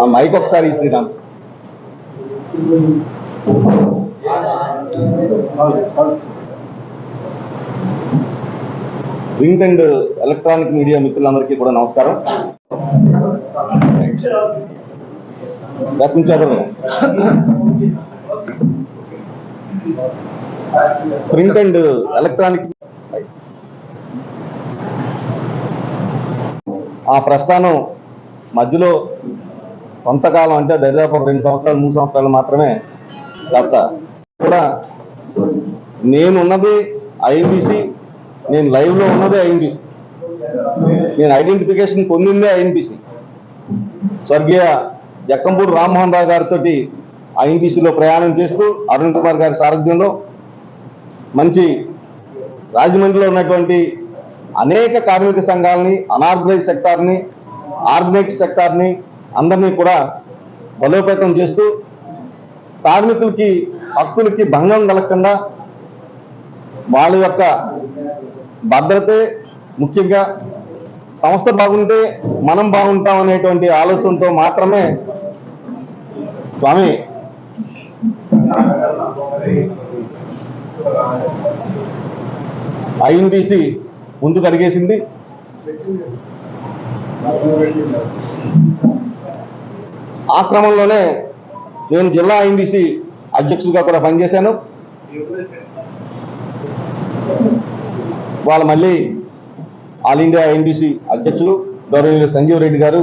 ఆ మైక్ ఒకసారి Sriram. Print and electronic media మిత్రులందరికీ కూడా నమస్కారం. ప్రింట్ అండ్ ఎలక్ట్రానిక్ ఆ ప్రస్థానం మధ్యలో కొంతకాలం అంటే దరిదాపు ఒక రెండు సంవత్సరాలు మూడు సంవత్సరాలు మాత్రమే కాస్త. కూడా నేను ఉన్నది ఐఎన్బిసి నేను లైవ్లో ఉన్నది ఐఎన్బిసి. నేను ఐడెంటిఫికేషన్ పొందిందే ఐఎన్బిసి. స్వర్గీయ ఎక్కంపూడి రామ్మోహన్ రావు గారితో ఐఎన్టీసీలో ప్రయాణం చేస్తూ అరుణ్ కుమార్ గారి సారథ్యంలో మంచి రాజమండ్రిలో ఉన్నటువంటి అనేక కార్మిక సంఘాలని అనార్గనైజ్ సెక్టార్ని ఆర్గనైజ్ సెక్టార్ని అందరినీ కూడా బలోపేతం చేస్తూ కార్మికులకి హక్కులకి భంగం కలగకుండా వాళ్ళ యొక్క భద్రతే ముఖ్యంగా సంస్థ బాగుంటే మనం బాగుంటాం అనేటువంటి ఆలోచనతో మాత్రమే స్వామి ఐఎన్టీసీ ముందుకు అడిగేసింది. ఆ క్రమంలోనే నేను జిల్లా ఐఎన్టీసీ అధ్యక్షుడిగా కూడా పనిచేశాను. వాళ్ళు మళ్ళీ ఆల్ ఇండియా ఐఎన్టీసీ అధ్యక్షులు గౌరవనీయులు సంజీవ్ రెడ్డి గారు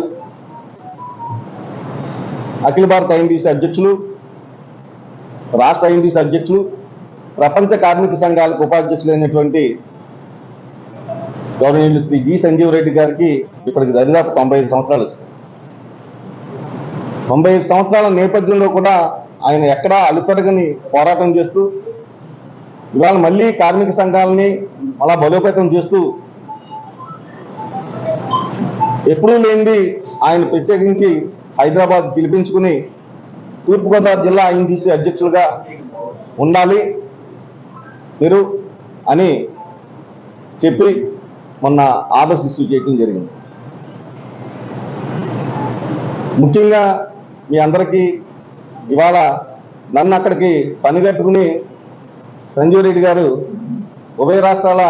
అఖిల భారత ఐఎన్టీసీ అధ్యక్షులు రాష్ట్ర ఐఎన్టీసీ అధ్యక్షులు ప్రపంచ కార్మిక సంఘాలకు ఉపాధ్యక్షులైనటువంటి గౌరవనీయులు శ్రీ జి సంజీవ్ రెడ్డి గారికి ఇప్పటికి దరిదాపు తొంభై ఐదు సంవత్సరాలు వచ్చింది. తొంభై సంవత్సరాల నేపథ్యంలో కూడా ఆయన ఎక్కడా అలుపెరగని పోరాటం చేస్తూ ఇవాళ మళ్ళీ కార్మిక సంఘాలని అలా బలోపేతం చేస్తూ ఎప్పుడూ లేనిది ఆయన ప్రత్యేకించి హైదరాబాద్ పిలిపించుకుని తూర్పుగోదావరి జిల్లా ఐఎన్టీసీ అధ్యక్షులుగా ఉండాలి మీరు అని చెప్పి మొన్న ఆర్డర్స్ ఇష్యూ చేయడం జరిగింది. ముఖ్యంగా మీ అందరికీ ఇవాళ నన్ను అక్కడికి పని కట్టుకుని సంజీవ్ రెడ్డి గారు ఉభయ రాష్ట్రాల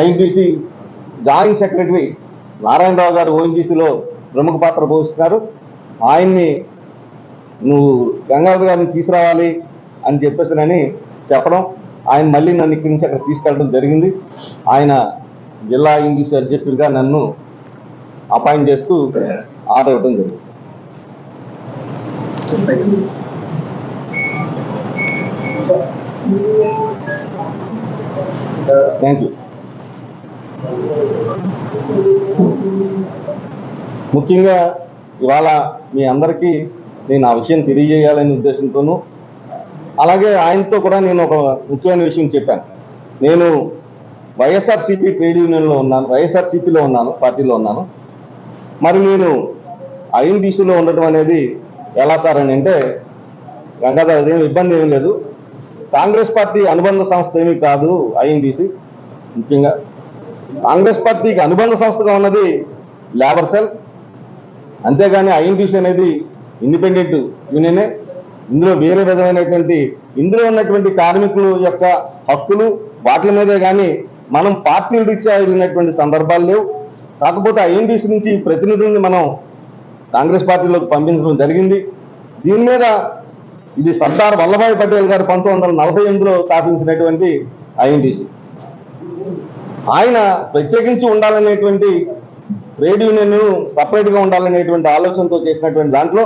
ఐఎన్టీసీ జాయింట్ సెక్రటరీ నారాయణరావు గారు ఓఎన్జీసీలో ప్రముఖ పాత్ర పోషిస్తున్నారు. ఆయన్ని నువ్వు గంగాధర్ గారిని తీసుకురావాలి అని చెప్పేసినని చెప్పడం. ఆయన మళ్ళీ నన్ను ఇక్కడి నుంచి అక్కడ తీసుకెళ్ళడం జరిగింది. ఆయన జిల్లా ఇంగ్లీష్ అధ్యక్షుడిగా నన్ను అపాయింట్ చేస్తూ ఆడవడం ఇవ్వడం జరిగింది. థ్యాంక్ యూ ముఖ్యంగా ఇవాళ మీ అందరికీ నేను ఆ విషయం తెలియజేయాలనే ఉద్దేశంతోనూ అలాగే ఆయనతో కూడా నేను ఒక ముఖ్యమైన విషయం చెప్పాను. నేను వైఎస్ఆర్సీపీ ట్రేడ్ యూనియన్లో ఉన్నాను వైఎస్ఆర్సీపీలో ఉన్నాను పార్టీలో ఉన్నాను. మరి నేను ఐఎన్టీసీలో ఉండటం అనేది ఎలా సార్ అని అంటే గంగాధర్ అదేం ఇబ్బంది ఏమీ లేదు. కాంగ్రెస్ పార్టీ అనుబంధ సంస్థ ఏమీ కాదు ఐఎన్టీసీ ముఖ్యంగా. కాంగ్రెస్ పార్టీకి అనుబంధ సంస్థగా ఉన్నది లేబర్ సెల్. అంతేగాని ఐఎన్టీసీ అనేది ఇండిపెండెంట్ యూనియనే. ఇందులో వేరే విధమైనటువంటి ఇందులో ఉన్నటువంటి కార్మికుల యొక్క హక్కులు వాటి మీదే కానీ మనం పార్టీలు రీత్యా వెళ్ళినటువంటి సందర్భాలు లేవు. కాకపోతే ఐఎన్టీసీ నుంచి ప్రతినిధుల్ని మనం కాంగ్రెస్ పార్టీలోకి పంపించడం జరిగింది. దీని మీద ఇది సర్దార్ వల్లభాయ్ పటేల్ గారు పంతొమ్మిది వందల నలభై ఎనిమిదిలో స్థాపించినటువంటి ఐఎన్టీసీ. ఆయన ప్రత్యేకించి ఉండాలనేటువంటి ట్రేడ్ యూనియన్ సపరేట్గా ఉండాలనేటువంటి ఆలోచనతో చేసినటువంటి దాంట్లో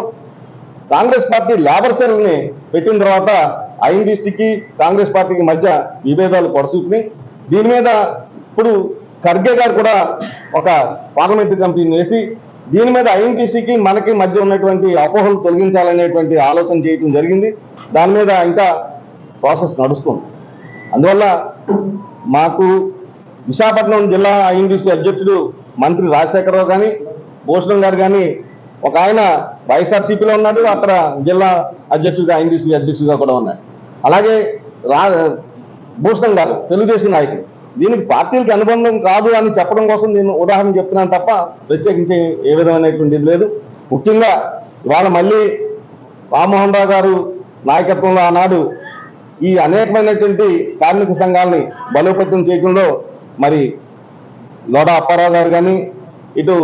కాంగ్రెస్ పార్టీ లేబర్ సెల్ని పెట్టిన తర్వాత ఐఎన్టీసీకి కాంగ్రెస్ పార్టీకి మధ్య విభేదాలు పొడసూపుని దీని మీద ఇప్పుడు ఖర్గే గారు కూడా ఒక పార్లమెంటరీ కమిటీని వేసి దీని మీద ఐఎన్టీసీకి మనకి మధ్య ఉన్నటువంటి అపోహలు తొలగించాలనేటువంటి ఆలోచన చేయటం జరిగింది. దాని మీద ఇంకా ప్రాసెస్ నడుస్తుంది. అందువల్ల మాకు విశాఖపట్నం జిల్లా ఐఎన్టీసీ అధ్యక్షుడు మంత్రి రాజశేఖరరావు కానీ భూషణం గారు కానీ ఒక ఆయన వైఎస్ఆర్సీపీలో ఉన్నాడు అక్కడ జిల్లా అధ్యక్షుడిగా ఐఎన్టీసీ అధ్యక్షుడిగా కూడా ఉన్నాడు. అలాగే రా భూషణం గారు తెలుగుదేశం నాయకుడు. దీనికి పార్టీలకి అనుబంధం కాదు అని చెప్పడం కోసం నేను ఉదాహరణ చెప్తున్నాను తప్ప ప్రత్యేకించి ఏ విధమైనటువంటి ఇది లేదు. ముఖ్యంగా ఇవాళ మళ్ళీ రామ్మోహన్ రావు గారు నాయకత్వంలో ఆనాడు ఈ అనేకమైనటువంటి కార్మిక సంఘాలని బలోపేతం చేయడంలో మరి లోడా అప్పారావు గారు కానీ ఇటు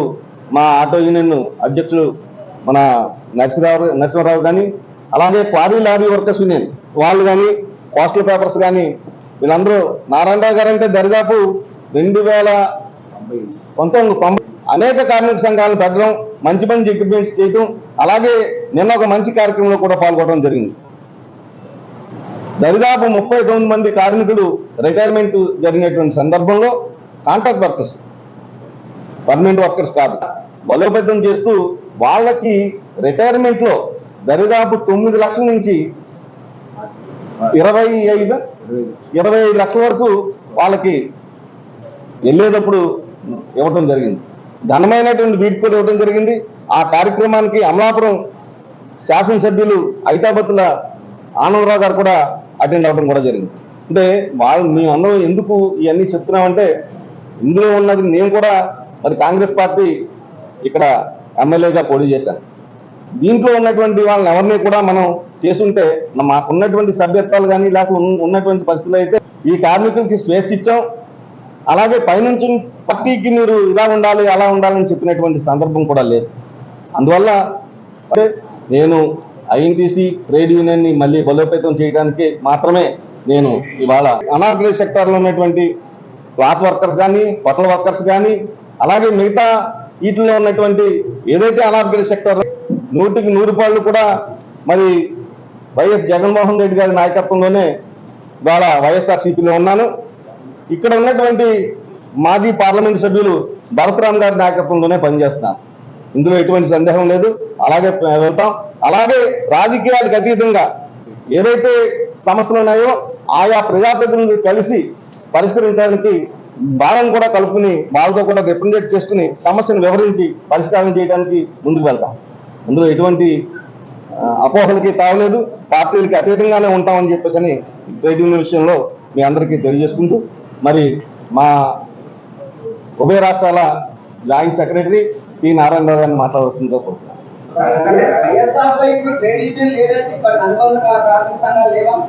మా ఆటో యూనియన్ అధ్యక్షుడు మన నరసింహరావు నరసింహరావు కానీ అలాగే క్వారీ లారీ వర్కర్స్ యూనియన్ వాళ్ళు కానీ కోస్టల్ పేపర్స్ కానీ వీళ్ళందరూ నారాయణరావు గారు అంటే దరిదాపు రెండు వేల పంతొమ్మిది అనేక కార్మిక సంఘాలను పెట్టడం మంచి మంచి ఎక్విప్మెంట్స్ చేయటం అలాగే నిన్న ఒక మంచి కార్యక్రమంలో కూడా పాల్గొనడం జరిగింది. దరిదాపు ముప్పై తొమ్మిది మంది కార్మికులు రిటైర్మెంట్ జరిగినటువంటి సందర్భంలో కాంట్రాక్ట్ వర్కర్స్ పర్మనెంట్ వర్కర్స్ కాదు బలోపేతం చేస్తూ వాళ్ళకి రిటైర్మెంట్లో దరిదాపు తొమ్మిది లక్షల నుంచి ఇరవై ఐదు ఇరవై ఐదు లక్షల వరకు వాళ్ళకి వెళ్ళేటప్పుడు ఇవ్వటం జరిగింది. ఘనమైనటువంటి వీటి కూడా ఇవ్వడం జరిగింది. ఆ కార్యక్రమానికి అమలాపురం శాసనసభ్యులు ఐతాబత్తుల ఆనందరావు గారు కూడా అటెండ్ అవ్వడం కూడా జరిగింది. అంటే వాళ్ళు మేమందరం ఎందుకు ఇవన్నీ చెప్తున్నామంటే ఇందులో ఉన్నది నేను కూడా మరి కాంగ్రెస్ పార్టీ ఇక్కడ ఎమ్మెల్యేగా పోటీ చేశాను దీంట్లో ఉన్నటువంటి వాళ్ళని ఎవరిని కూడా మనం చేసుంటే మాకు ఉన్నటువంటి సభ్యత్వాలు కానీ లేకపోతే ఉన్నటువంటి పరిస్థితులు అయితే ఈ కార్మికులకి స్వేచ్ఛ ఇచ్చాం. అలాగే పైనుంచి పార్టీకి మీరు ఇలా ఉండాలి అలా ఉండాలని చెప్పినటువంటి సందర్భం కూడా లేదు. అందువల్ల నేను ఐఎన్టీసీ ట్రేడ్ యూనియన్ని మళ్ళీ బలోపేతం చేయడానికి మాత్రమే నేను ఇవాళ అనార్గనైజ్ సెక్టార్లో ఉన్నటువంటి క్లాత్ వర్కర్స్ కానీ హోటల్ వర్కర్స్ కానీ అలాగే మిగతా వీటిలో ఉన్నటువంటి ఏదైతే అనార్గనైజ్ సెక్టార్ నూటికి నూరు రూపాయలు కూడా మరి వైఎస్ జగన్మోహన్ రెడ్డి గారి నాయకత్వంలోనే ఇవాళ వైఎస్ఆర్సీపీలో ఉన్నాను. ఇక్కడ ఉన్నటువంటి మాజీ పార్లమెంట్ సభ్యులు భరతరామ్ గారి నాయకత్వంలోనే పనిచేస్తున్నాను ఇందులో ఎటువంటి సందేహం లేదు. అలాగే వెళ్తాం. అలాగే రాజకీయాలకు అతీతంగా ఏవైతే సమస్యలు ఉన్నాయో ఆయా ప్రజాప్రతినిధులు కలిసి పరిష్కరించడానికి భారం కూడా కలుపుకుని వాళ్ళతో కూడా రిప్రజెంట్ చేసుకుని సమస్యను వివరించి పరిష్కారం చేయడానికి ముందుకు వెళ్తాం. అందులో ఎటువంటి అపోహలకి తావలేదు. పార్టీలకి అతీతంగానే ఉంటామని చెప్పేసి అని ట్రేడ్ యూనియన్ విషయంలో మీ అందరికీ తెలియజేసుకుంటూ మరి మా ఉభయ రాష్ట్రాల జాయింట్ సెక్రటరీ పి నారాయణరావు గారిని మాట్లాడవలసిందిగా కోరుతున్నాను.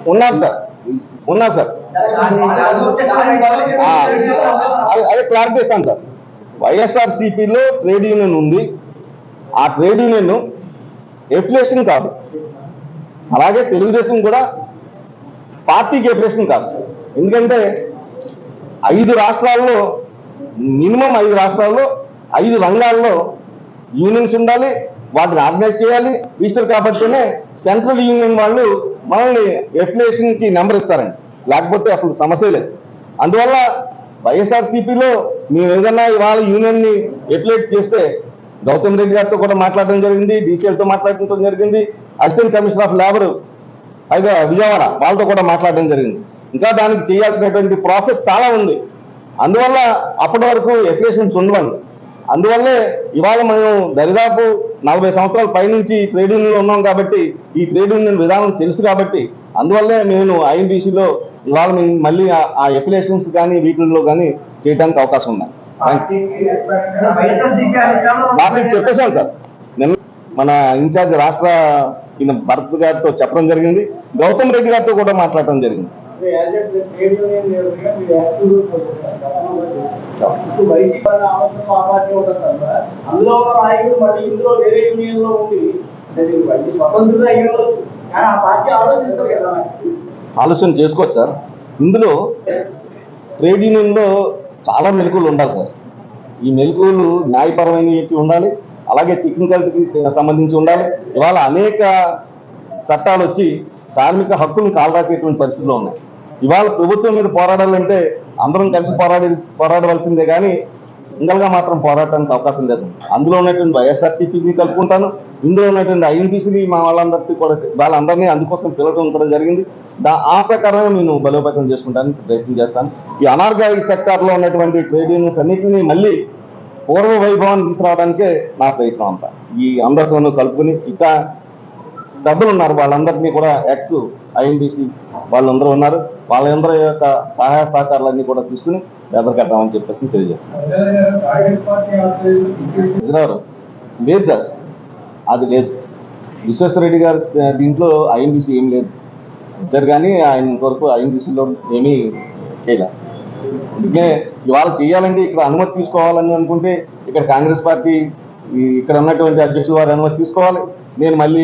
ఉన్నారు సార్. ఉన్నారు సార్. అదే- అదే క్లారిటీ ఇస్తాను సార్. వైఎస్ఆర్ సిపిలో ట్రేడ్ యూనియన్ ఉంది. ఆ ట్రేడ్ యూనియన్ ఎఫిలేషన్ కాదు. అలాగే తెలుగుదేశం కూడా పార్టీకి ఎఫిలేషన్ కాదు. ఎందుకంటే ఐదు రాష్ట్రాల్లో మినిమం ఐదు రాష్ట్రాల్లో ఐదు రంగాల్లో యూనియన్స్ ఉండాలి వాటిని ఆర్గనైజ్ చేయాలి రిజిస్టర్ కాబట్టినే సెంట్రల్ యూనియన్ వాళ్ళు మనల్ని ఎఫిలియేషన్కి నెంబర్ ఇస్తారండి. లేకపోతే అసలు సమస్య లేదు. అందువల్ల వైఎస్ఆర్సీపీలో మేము ఏదన్నా ఇవాళ యూనియన్ని ఎఫిలేట్ చేస్తే గౌతమ్ రెడ్డి గారితో కూడా మాట్లాడడం జరిగింది డీసీఎల్తో మాట్లాడటం జరిగింది అసిస్టెంట్ కమిషనర్ ఆఫ్ లేబర్ అయితే విజయవాడ వాళ్ళతో కూడా మాట్లాడడం జరిగింది. ఇంకా దానికి చేయాల్సినటువంటి ప్రాసెస్ చాలా ఉంది. అందువల్ల అప్పటి వరకు ఎఫిలేషన్స్ ఉండవండి. అందువల్లే ఇవాళ మనం దరిదాపు నలభై సంవత్సరాల పైనుంచి ట్రేడ్ యూనియన్ ఉన్నాం కాబట్టి ఈ ట్రేడ్ యూనియన్ విధానం తెలుసు కాబట్టి అందువల్లే నేను ఐఎన్బిసిలో ఇవాళ మళ్ళీ ఆ- ఆ ఎఫిలేషన్స్ కానీ వీటిల్లో కానీ చేయడానికి అవకాశం ఉంది. పార్టీకి చెప్పేశాను సార్. నిన్న మన ఇన్ఛార్జ్ రాష్ట్ర ఈయన భరత్ గారితో చెప్పడం జరిగింది గౌతమ్ రెడ్డి గారితో కూడా మాట్లాడటం జరిగింది. ఆలోచన చేసుకోవచ్చు సార్. ఇందులో ట్రేడ్ యూనియన్లో చాలా మెలకువలు ఉండాలి సార్. ఈ మెలకువలు న్యాయపరమైనవి ఉండాలి అలాగే టెక్నికాలిటీకి సంబంధించి ఉండాలి. ఇవాళ అనేక చట్టాలు వచ్చి కార్మిక హక్కులను కాలరాచేటువంటి పరిస్థితులు ఉన్నాయి. ఇవాళ ప్రభుత్వం మీద పోరాడాలంటే అందరం కలిసి పోరాడి పోరాడవలసిందే కానీ సింగల్గా మాత్రం పోరాటానికి అవకాశం లేదు. అందులో ఉన్నటువంటి వైఎస్ఆర్సీపీని కలుపుకుంటాను. ఇందులో ఉన్నటువంటి ఐఎన్టీసీని మా వాళ్ళందరికీ కూడా వాళ్ళందరినీ అందుకోసం పిలవడం కూడా జరిగింది. దా ఆ ప్రకారమే నేను బలోపేతం చేసుకుంటానికి ప్రయత్నం చేస్తాను. ఈ అనార్గాయిక్ సెక్టార్లో ఉన్నటువంటి ట్రేడ్ యూనియన్స్ అన్నింటినీ మళ్ళీ పూర్వ వైభవాన్ని తీసుకురావడానికే నా ప్రయత్నం అంతా. ఈ అందరితోనూ కలుపుకుని ఇంకా డబ్బులు ఉన్నారు వాళ్ళందరినీ కూడా ఎక్స్ ఐఎన్బిసి వాళ్ళందరూ ఉన్నారు. వాళ్ళందరి యొక్క సహాయ సహకారాలన్నీ కూడా తీసుకుని ఎదరికెళ్తామని చెప్పేసి తెలియజేస్తున్నారు లేదు సార్. అది లేదు. విశ్వేశ్వరరెడ్డి గారి దీంట్లో ఐఎన్బిసి ఏం లేదు. ఇచ్చారు కానీ ఆయన కొరకు ఐఎన్బిసిలో ఏమీ చేయలేదు అందుకే ఇవాళ చేయాలంటే ఇక్కడ అనుమతి తీసుకోవాలని అనుకుంటే ఇక్కడ కాంగ్రెస్ పార్టీ ఇక్కడ ఉన్నటువంటి అధ్యక్షుల వారి అనుమతి తీసుకోవాలి. నేను మళ్ళీ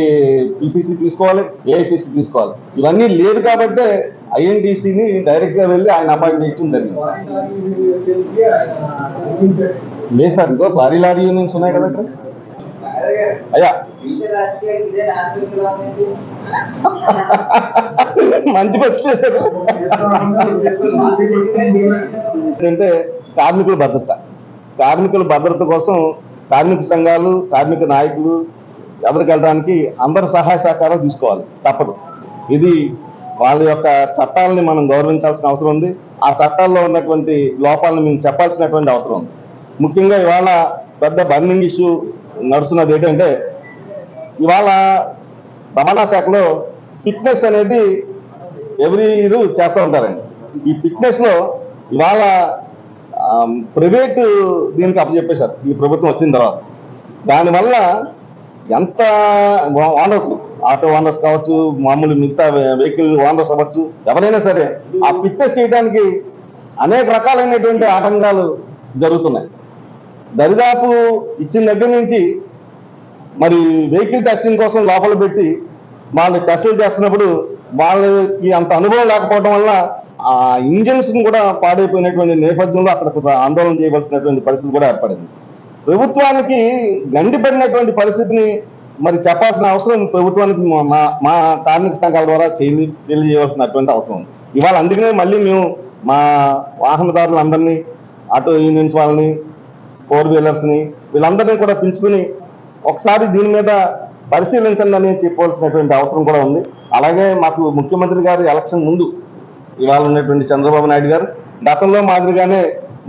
పిసిసి తీసుకోవాలి ఏఐసిసి తీసుకోవాలి. ఇవన్నీ లేదు కాబట్టే ఐఎన్డిసిని డైరెక్ట్గా వెళ్ళి ఆయన అపాయింట్మెంట్ ఇచ్చడం జరిగింది. లేదు సార్ ఇదిగో లారీ లారీ యూనియన్స్ ఉన్నాయి కదా ఇక్కడ. అయ్యా. మంచి ప్రశ్న అంటే కార్మికుల భద్రత. కార్మికుల భద్రత కోసం కార్మిక సంఘాలు కార్మిక నాయకులు ఎదరికెళ్ళడానికి అందరి సహాయ సహకారం తీసుకోవాలి. తప్పదు. ఇది వాళ్ళ యొక్క చట్టాలని మనం గౌరవించాల్సిన అవసరం ఉంది. ఆ చట్టాల్లో ఉన్నటువంటి లోపాలను మేము చెప్పాల్సినటువంటి అవసరం ఉంది. ముఖ్యంగా ఇవాళ పెద్ద బర్నింగ్ ఇష్యూ నడుస్తున్నది ఏంటంటే ఇవాళ రవాణా శాఖలో ఫిట్నెస్ అనేది ఎవ్రీ ఇయర్ చేస్తూ ఉంటారండి. ఈ ఫిట్నెస్లో ఇవాళ ప్రైవేట్ దీనికి అప్పచెప్పేశారు. ఈ ప్రభుత్వం వచ్చిన తర్వాత. దానివల్ల ఎంత ఓనర్స్ ఆటో ఓనర్స్ కావచ్చు మామూలు మిగతా వెహికల్ ఓనర్స్ అవ్వచ్చు ఎవరైనా సరే ఆ ఫిట్నెస్ చేయడానికి అనేక రకాలైనటువంటి ఆటంకాలు జరుగుతున్నాయి. దరిదాపు ఇచ్చిన దగ్గర నుంచి మరి వెహికల్ టెస్టింగ్ కోసం లోపల పెట్టి వాళ్ళని టెస్టులు చేస్తున్నప్పుడు వాళ్ళకి అంత అనుభవం లేకపోవడం వల్ల ఆ ఇంజిన్స్ కూడా పాడైపోయినటువంటి నేపథ్యంలో అక్కడ ఆందోళన చేయవలసినటువంటి పరిస్థితి కూడా ఏర్పడింది. ప్రభుత్వానికి గండిపడినటువంటి పరిస్థితిని మరి చెప్పాల్సిన అవసరం ప్రభుత్వానికి మా- మా మా కార్మిక సంఘాల ద్వారా తెలియజేయవలసినటువంటి అవసరం ఉంది. ఇవాళ అందుకనే మళ్ళీ మేము మా వాహనదారులందరినీ ఆటో యూనియన్స్ వాళ్ళని ఫోర్ వీలర్స్ని వీళ్ళందరినీ కూడా పిలుచుకుని ఒకసారి దీని మీద పరిశీలించండి అని చెప్పవలసినటువంటి అవసరం కూడా ఉంది. అలాగే మాకు ముఖ్యమంత్రి గారు ఎలక్షన్ ముందు ఇవాళ ఉన్నటువంటి చంద్రబాబు నాయుడు గారు గతంలో మాదిరిగానే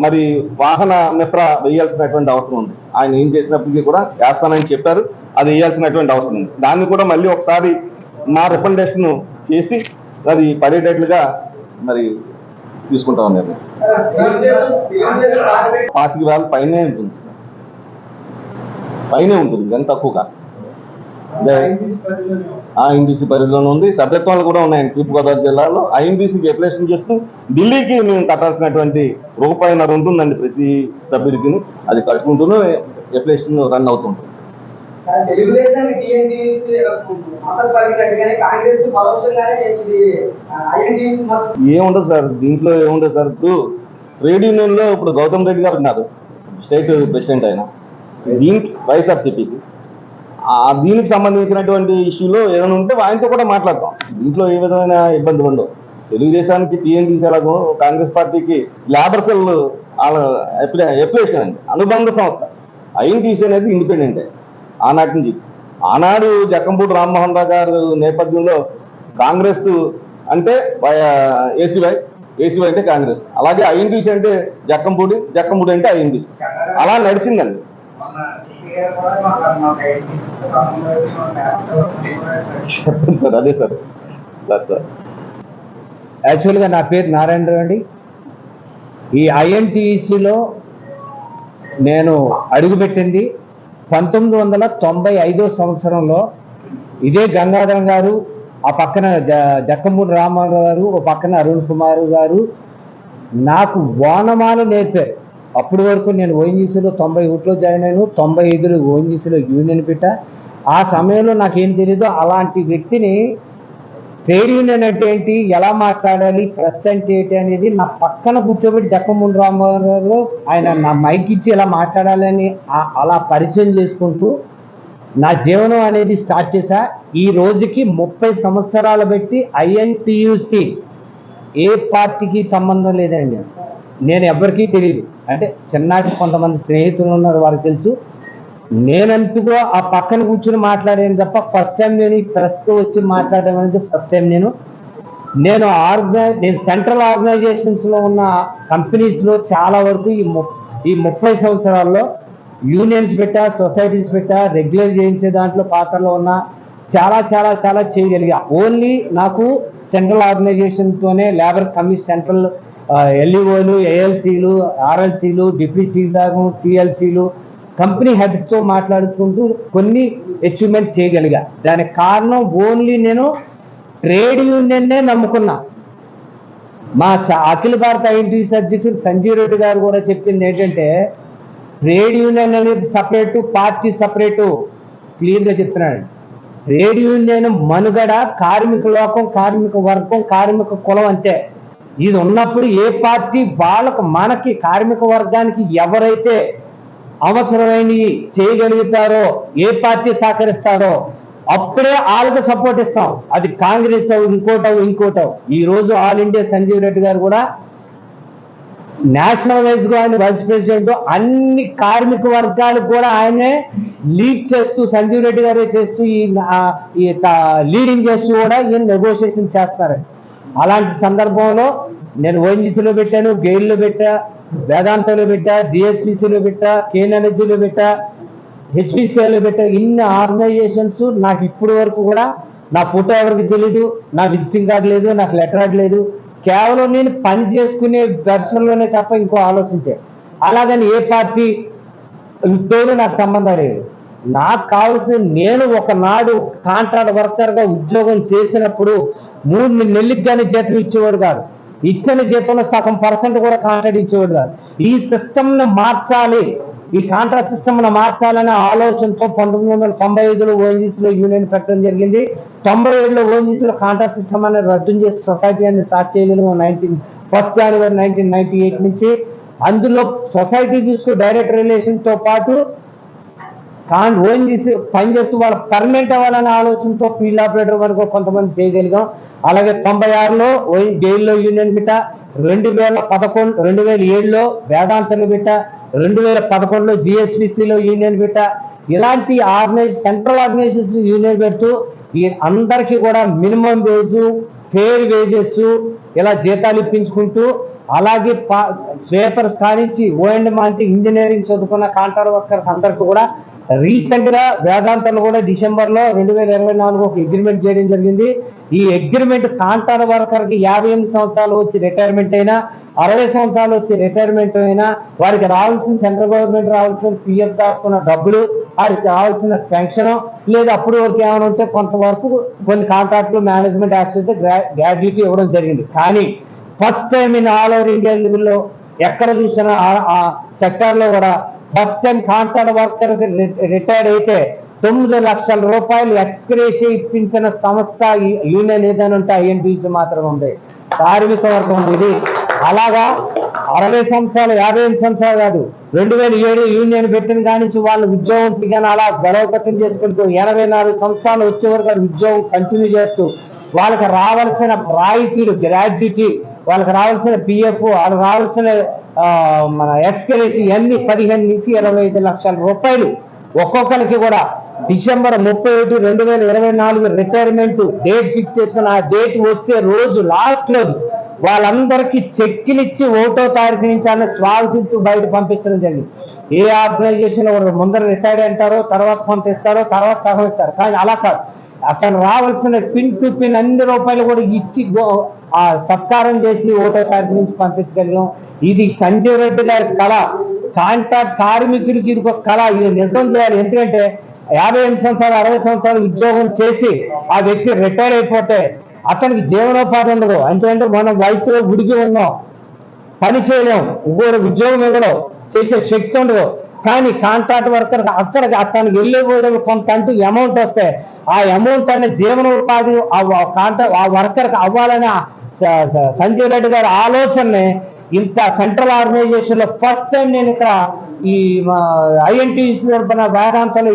మరి వాహన మిత్ర వేయాల్సినటువంటి అవసరం ఉంది. ఆయన ఏం చేసినప్పటికీ కూడా వేస్తానని చెప్పారు అది వేయాల్సినటువంటి అవసరం ఉంది. దాన్ని కూడా మళ్ళీ ఒకసారి మా రికమెండేషన్ చేసి అది పడేటట్లుగా మరి తీసుకుంటాం నిర్ణయం పాతిక వేల పైనే ఉంటుంది. పైనే ఉంటుంది ఎంత తక్కువగా. ఐఎంబీసీ పరిధిలోనే ఉంది. సభ్యత్వాలు కూడా ఉన్నాయి తూర్పుగోదావరి జిల్లాలో. ఐఎంబీసీకి అప్లికేషన్ చేస్తూ ఢిల్లీకి మేము కట్టాల్సినటువంటి రూపాయిన్నర ఉంటుందండి ప్రతి సభ్యుడికి అది కట్టుకుంటూనే అప్లికేషన్ రన్ అవుతుంటుంది. తెలుగుదేశం టీఎన్టీసీ మద్దతు పలికినట్టుగానే కాంగ్రెస్ పరోక్షంగానే ఇది ఐఎన్టీసీ ఏముండదు సార్ దీంట్లో ఏముండదు సార్. ఇప్పుడు ట్రేడ్ యూనియన్లో ఇప్పుడు గౌతమ్ రెడ్డి గారు ఉన్నారు స్టేట్ ప్రెసిడెంట్ ఆయన. దీనికి వైఎస్ఆర్సీపీకి. ఆ దీనికి సంబంధించినటువంటి ఇష్యూలో ఏదైనా ఉంటే ఆయనతో కూడా మాట్లాడతాం. దీంట్లో ఏ విధమైన ఇబ్బంది ఉండవు. తెలుగుదేశానికి టీఎన్టీసీ ఎలాగో కాంగ్రెస్ పార్టీకి లేబర్ సెల్ వాళ్ళ అప్లికేషన్ అండి అనుబంధ సంస్థ. ఐఎన్టీసీ అనేది ఇండిపెండెంటే. ఆనాటి నుంచి ఆనాడు జక్కంపూడి రామ్మోహన్ రావు గారు నేపథ్యంలో కాంగ్రెస్ అంటే ఏసీవై ఏసీవై అంటే కాంగ్రెస్. అలాగే ఐఎన్టీసీ అంటే జక్కంపూడి జక్కంపూడి అంటే ఐఎన్టీసీ. అలా నడిచిందండి. చెప్పండి సార్ అదే సార్. Sir sir. యాక్చువల్గా నా పేరు నారాయణరావు అండి. ఈ ఐఎన్టీసీలో నేను అడుగుపెట్టింది పంతొమ్మిది వందల తొంభై ఐదో సంవత్సరంలో ఇదే గంగాధరం గారు ఆ పక్కన జ జక్కమూడి రామారావు గారు ఒక పక్కన అరుణ్ కుమార్ గారు నాకు వానమాల నేర్పారు. అప్పటి వరకు నేను ఓఎన్జీసీలో తొంభై ఒకటిలో జాయిన్ అయ్యాను తొంభై ఐదులో ఓఎన్జీసీలో యూనియన్ పెట్ట. ఆ సమయంలో నాకేం తెలియదు అలాంటి వ్యక్తిని ట్రేడ్ యూనియన్ అంటే ఏంటి ఎలా మాట్లాడాలి? ప్రెస్ అంటే ఏంటి అనేది నా పక్కన కూర్చోబెట్టి జక్కమూడి రామారావు ఆయన నా మైక్ ఇచ్చి ఎలా మాట్లాడాలని అలా పరిచయం చేసుకుంటూ నా జీవనం అనేది స్టార్ట్ చేశా. ఈ రోజుకి ముప్పై సంవత్సరాలు పెట్టి ఐఎన్టీయూసి ఏ పార్టీకి సంబంధం లేదండి. నేను ఎవరికీ తెలియదు అంటే చిన్నాటి కొంతమంది స్నేహితులు ఉన్నారు వారికి తెలుసు. నేనంతగా ఆ పక్కన కూర్చుని మాట్లాడాను తప్ప ఫస్ట్ టైం నేను ఈ ప్రెస్కి వచ్చి మాట్లాడడం అనేది ఫస్ట్ టైం నేను. నేను ఆర్గనై నేను సెంట్రల్ ఆర్గనైజేషన్స్లో ఉన్న కంపెనీస్లో చాలా వరకు ఈ ము ఈ ముప్పై సంవత్సరాల్లో యూనియన్స్ పెట్టా సొసైటీస్ పెట్టా రెగ్యులర్ చేయించే దాంట్లో పాత్రలో ఉన్న చాలా చాలా చాలా చేయగలిగా. ఓన్లీ నాకు సెంట్రల్ ఆర్గనైజేషన్తోనే లేబర్ కమిషన్ సెంట్రల్ ఎల్ఈఓలు ఏఎల్సీలు ఆర్ఎల్సీలు డిప్యూటీ సిఎల్సీలు కంపెనీ హెడ్స్తో మాట్లాడుకుంటూ కొన్ని అచీవ్మెంట్ చేయగలిగా. దానికి కారణం ఓన్లీ నేను ట్రేడ్ యూనియన్నే నమ్ముకున్నా. మా అఖిల భారత ఐఎన్టీసీ అధ్యక్షుడు సంజీవ్ రెడ్డి గారు కూడా చెప్పింది ఏంటంటే ట్రేడ్ యూనియన్ అనేది సపరేటు పార్టీ సపరేటు క్లియర్గా చెప్తున్నాడు. ట్రేడ్ యూనియన్ మనుగడ కార్మిక లోకం కార్మిక వర్గం కార్మిక కులం అంతే. ఇది ఉన్నప్పుడు ఏ పార్టీ వాళ్ళకు మనకి కార్మిక వర్గానికి ఎవరైతే అవసరమైనవి చేయగలుగుతారో ఏ పార్టీ సహకరిస్తారో అప్పుడే వాళ్ళకి సపోర్ట్ ఇస్తాం. అది కాంగ్రెస్ ఇంకోటవు ఇంకోటవు ఈ రోజు ఆల్ ఇండియా సంజీవ్ రెడ్డి గారు కూడా నేషనల్ వైజ్గా ఆయన వైస్ ప్రెసిడెంట్ అన్ని కార్మిక వర్గాలకు కూడా ఆయనే లీడ్ చేస్తూ సంజీవ్ రెడ్డి గారే చేస్తూ ఈ ఈ లీడింగ్ చేస్తూ కూడా ఈయన నెగోషియేషన్ చేస్తున్నారు అలాంటి సందర్భంలో నేను ఓఎన్జీసీలో పెట్టాను గెయిల్లో పెట్టా వేదాంతలో పెట్టా జిఎస్పిసిలో పెట్టా కేన్ ఎనర్జీలో పెట్టా హెచ్పిసిఐలో పెట్టా ఇన్ని ఆర్గనైజేషన్స్ నాకు ఇప్పటి వరకు కూడా నా ఫోటో ఎవరికి తెలీదు నా విజిటింగ్ కార్డు లేదు నాకు లెటర్ కార్డు లేదు. కేవలం నేను పని చేసుకునే దర్శనంలోనే తప్ప ఇంకో ఆలోచించే. అలాగని ఏ పార్టీ తోడు నాకు సంబంధం లేదు. నాకు కావాల్సిన నేను ఒకనాడు కాంట్రాక్ట్ వర్కర్గా ఉద్యోగం చేసినప్పుడు మూడు నెలలకు కానీ జీతం ఇచ్చేవాడు కాదు. ఇచ్చిన జీతంలో సగం పర్సెంట్ కూడా కాంట్రాక్ట్ ఇచ్చేవాడు కాదు. ఈ సిస్టమ్ను మార్చాలి. ఈ కాంట్రాక్ట్ సిస్టమ్ను మార్చాలనే ఆలోచనతో పంతొమ్మిది వందల తొంభై ఐదులో ఓఎన్జీసీలో యూనియన్ పెట్టడం జరిగింది. తొంభై ఏడులో ఓఎన్జీసీలో కాంట్రాక్ట్ సిస్టమ్ అనేది రద్దు చేసి సొసైటీ అనేది స్టార్ట్ చేయగలిగాం nineteen first January nineteen ninety eight నుంచి అందులో సొసైటీ చూసుకు డైరెక్ట్ రిలేషన్తో పాటు కాంట్ ఓన్ చేసి పని చేస్తూ వాళ్ళ పర్మనెంట్ అవ్వాలనే ఆలోచనతో ఫీల్డ్ ఆపరేటర్ వరకు కొంతమంది చేయగలిగాం. అలాగే తొంభై ఆరులో ఓన్ జైల్లో యూనియన్ బిట్ట రెండు వేల పదకొండు రెండు వేల ఏడులో వేదాంతలు బిట్ట రెండు వేల పదకొండులో జిఎస్బిసిలో యూనియన్ బిట్ట. ఇలాంటి ఆర్గనైజ్ సెంట్రల్ ఆర్గనైజేషన్ యూనియన్ పెడుతూ ఈ అందరికీ కూడా మినిమం వేజు ఫెయిర్ వేజెస్ ఇలా జీతాలు ఇప్పించుకుంటూ అలాగే స్వేపర్స్ కానించి ఓ అండ్ మంచి ఇంజనీరింగ్ చదువుకున్న కాంట్రాక్ట్ వర్కర్స్ అందరికీ కూడా రీసెంట్గా వేదాంతలు కూడా డిసెంబర్లో రెండు వేల ఇరవై నాలుగు ఒక అగ్రిమెంట్ చేయడం జరిగింది. ఈ అగ్రిమెంట్ కాంట్రాక్ట్ వర్కర్కి యాభై ఎనిమిది సంవత్సరాలు వచ్చి రిటైర్మెంట్ అయినా అరవై సంవత్సరాలు వచ్చి రిటైర్మెంట్ అయినా వారికి రావాల్సిన సెంట్రల్ గవర్నమెంట్ రావాల్సిన పిఎఫ్ దాచుకున్న డబ్బులు వారికి రావాల్సిన పెన్షన్ లేదా అప్పుడు వరకు ఏమైనా ఉంటే కొంతవరకు కొన్ని కాంట్రాక్ట్లు మేనేజ్మెంట్ యాక్షన్ గ్రాడ్యుటీ ఇవ్వడం జరిగింది. కానీ first time in all over India లెవెల్లో ఎక్కడ చూసినా ఆ- సెక్టార్లో లో కూడా first time contract worker retired అయితే తొమ్మిది లక్షల రూపాయలు ఎక్స్గ్రేషన్ ఇప్పించిన సంస్థ యూనియన్ ఏదైనా ఉంటే ఐఎన్టీసీ మాత్రమే ఉంది. కార్మిక వర్గం ఇది. అలాగా అరవై సంవత్సరాలు యాభై ఎనిమిది సంవత్సరాలు కాదు. రెండు వేల ఏడు యూనియన్ పెట్టిన కానించి వాళ్ళు ఉద్యోగం కానీ అలా బలోపేతం చేసుకుంటూ ఎనభై నాలుగు సంవత్సరాలు వచ్చే వరకు ఉద్యోగం కంటిన్యూ చేస్తూ వాళ్ళకి రావాల్సిన రాయితీలు గ్రాడ్యుటీ వాళ్ళకి రావాల్సిన పిఎఫ్ వాళ్ళకి రావాల్సిన మన ఎక్స్కరేషన్ ఇవన్నీ పదిహేను నుంచి ఇరవై ఐదు లక్షల రూపాయలు. ఒక్కొక్కరికి కూడా డిసెంబర్ ముప్పై ఒకటి రెండు వేల ఇరవై నాలుగు రిటైర్మెంట్ డేట్ ఫిక్స్ చేసుకుని ఆ డేట్ వచ్చే రోజు లాస్ట్ రోజు వాళ్ళందరికీ చెక్కులు ఇచ్చి ఒకటో తారీఖు నుంచి ఆయన స్వాగతిస్తూ బయట పంపించడం జరిగింది. ఏ ఆర్గనైజేషన్ ఒకరు ముందర రిటైర్డ్ అంటారో తర్వాత పంపిస్తారో తర్వాత సగం ఇస్తారు కానీ అలా కాదు. అతను రావాల్సిన పిన్ టు పిన్ అన్ని రూపాయలు కూడా ఇచ్చి గో- ఆ సత్కారం చేసి ఒకటో తారీఖు నుంచి పంపించగలిగాం. ఇది సంజయ్ రెడ్డి గారి కళ. కాంట్రాక్ట్ కార్మికుడికి ఇది ఒక కళ. ఇది నిజం చేయాలి. ఎందుకంటే యాభై ఎనిమిది సంవత్సరాలు అరవై సంవత్సరాలు ఉద్యోగం చేసి ఆ వ్యక్తి రిటైర్ అయిపోతే అతనికి జీవనోపాధి ఉండదు. ఎందుకంటే మనం వయసులో ఉడిగి ఉన్నాం. పని చేయలేం. ఇంకోటి ఉద్యోగం ఇవ్వడం చేసే శక్తి ఉండదు. కానీ కాంట్రాక్ట్ వర్కర్ అక్కడ అతనికి వెళ్ళిపోయే కొంత అంటూ అమౌంట్ వస్తే ఆ అమౌంట్ అనే జీవనోపాధి ఆ కాంట్రాక్ట్ ఆ వర్కర్కి అవ్వాలనే సంజయ్ రెడ్డి గారి ఆలోచనని ఇంత సెంట్రల్ ఆర్గనైజేషన్లో ఫస్ట్ టైం నేను ఇక్కడ ఈ ఐఎన్టీ తరపున వేదాంతంలో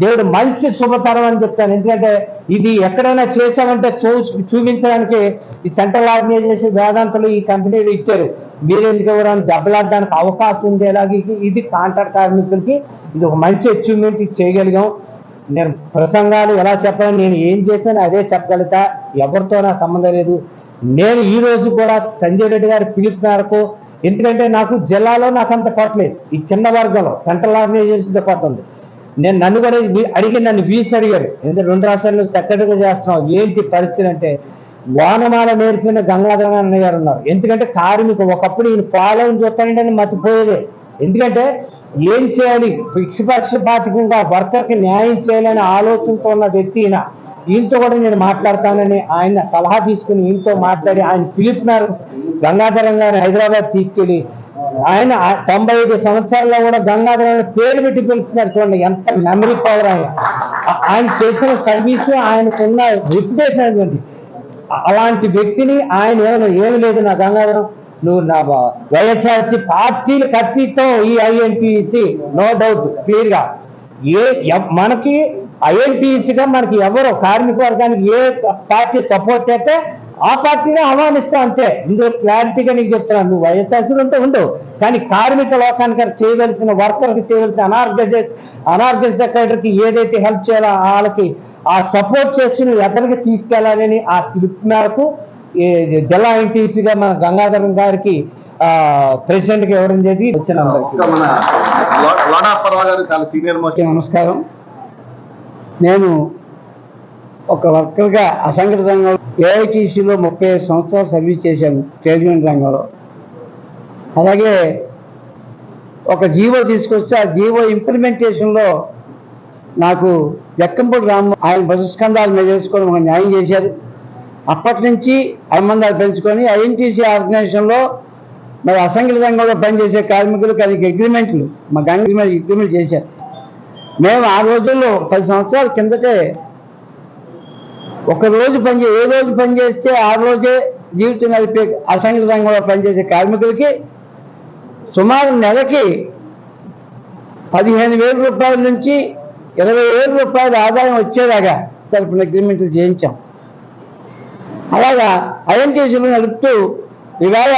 దేవుడు మంచి శుభతరం అని చెప్తాను. ఎందుకంటే ఇది ఎక్కడైనా చేసామంటే చూ చూపించడానికి ఈ సెంట్రల్ ఆర్గనైజేషన్ వేదాంతలు ఈ కంపెనీలు ఇచ్చారు. మీరు ఎందుకు ఎవరైనా దెబ్బలాడడానికి అవకాశం ఉండేలాగా ఇది- కాంట్రాక్ట్ కార్మికులకి ఇది ఒక మంచి అచీవ్మెంట్ చేయగలిగాం. నేను ప్రసంగాలు ఎలా చెప్పాలి నేను ఏం చేశాను అదే చెప్పగలుగుతా. ఎవరితో నా సంబంధం లేదు. నేను ఈ రోజు కూడా సంజయ్ రెడ్డి గారి పిలుపు మేరకు ఎందుకంటే నాకు జిల్లాలో నాకు అంత పట్టలేదు ఈ కింద వర్గంలో సెంట్రల్ ఆర్గనైజేషన్ ఉంది. నేను నన్ను కూడా అడిగి నన్ను వీసి అడిగారు. ఎందుకంటే రెండు రాష్ట్రాల్లో సెక్రటరీగా చేస్తున్నావు. ఏంటి పరిస్థితి అంటే వానమాల నేర్పిన గంగాధర అన్న గారు ఉన్నారు. ఎందుకంటే కార్మికు ఒకప్పుడు ఈయన ఫాలో చూస్తానంటే మర్చిపోయేదే ఎందుకంటే ఏం చేయాలి? పిక్షపక్షపాతికంగా వర్కర్కి న్యాయం చేయాలనే ఆలోచనతో ఉన్న వ్యక్తి ఈయన. ఈయనతో కూడా నేను మాట్లాడతానని ఆయన సలహా తీసుకుని ఈయనతో మాట్లాడి ఆయన పిలుపునారు గంగాధరం గారిని హైదరాబాద్ తీసుకెళ్ళి ఆయన తొంభై ఐదు సంవత్సరాల్లో కూడా గంగాధరం అనే పేరు పెట్టి పిలుస్తున్నారు చూడండి ఎంత మెమరీ పవర్ ఆయన. ఆయన చేసిన సర్వీసు ఆయనకున్న రిప్యుటేషన్ అటువంటి అలాంటి వ్యక్తిని ఆయన ఏమైనా ఏమి లేదు నా గంగాధరం. నువ్వు నా వైఎస్ఆర్సి పార్టీలు కత్తితో ఈ ఐఎన్టీసీ నో డౌట్ క్లియర్గా ఏ మనకి ఐఎన్టీసీగా మనకి ఎవరు కార్మిక వర్గానికి ఏ పార్టీ సపోర్ట్ చేస్తే ఆ పార్టీని ఆహ్వానిస్తా అంతే. ఇందులో క్లారిటీగా నీకు చెప్తున్నాను నువ్వు వైఎస్ఆర్సీలు ఉంటే ఉండు. కానీ కార్మిక లోకానికి చేయవలసిన వర్కర్కి చేయవలసిన అనార్గనైజ్ అనార్గనైజ్ సెక్రటరీకి ఏదైతే హెల్ప్ చేయాలో వాళ్ళకి ఆ సపోర్ట్ చేస్తూ నువ్వు ఎక్కడికి తీసుకెళ్ళాలని ఆ స్లిప్ మేరకు జిల్లా ఎన్టీసీగా మన గంగాధరం గారికి ప్రెసిడెంట్గా ఇవ్వడం జరిగింది వచ్చిన నమస్కారం. నేను ఒక వర్కర్గా అసంఘటిత రంగంలో ఏఐటీసీలో ముప్పై ఐదు సంవత్సరాలు సర్వీస్ చేశాను ట్రేడ్ యూనియన్ రంగంలో. అలాగే ఒక జీవో తీసుకొస్తే ఆ జీవో ఇంప్లిమెంటేషన్లో నాకు జక్కంపూడి రామ్మ ఆయన బహుస్కంధాలు మీద ఒక న్యాయం చేశారు. అప్పటి నుంచి అనుబంధాలు పెంచుకొని ఐఎన్టీసీ ఆర్గనైజేషన్లో మరి అసంఘటిత రంగంలో పనిచేసే కార్మికులకు అది అగ్రిమెంట్లు మా గంగ మీద అగ్రిమెంట్ చేశారు. మేము ఆ రోజుల్లో పది సంవత్సరాల కిందటే ఒక రోజు పని ఏ రోజు పని చేస్తే ఆ రోజే జీవితం నడిపే అసంఘటిత రంగంలో పనిచేసే కార్మికులకి సుమారు నెలకి పదిహేను వేల రూపాయల నుంచి ఇరవై వేల రూపాయల ఆదాయం వచ్చేలాగా తరపున అగ్రిమెంట్లు చేయించాం. అలాగా ఐఎన్టీసీలో నడుపుతూ ఇవాళ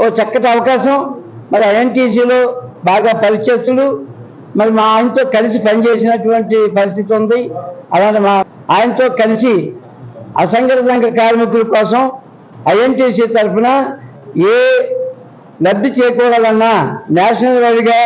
ఓ చక్కటి అవకాశం. మరి ఐఎన్టీసీలో బాగా పరిచేస్తులు మరి మా ఆయనతో కలిసి పనిచేసినటువంటి పరిస్థితి ఉంది. అలానే మా ఆయనతో కలిసి అసంఘటిత కార్మికుల కోసం ఐఎన్టీసీ తరఫున ఏ లబ్ధి చేకూరాలన్నా నేషనల్ వైడ్గా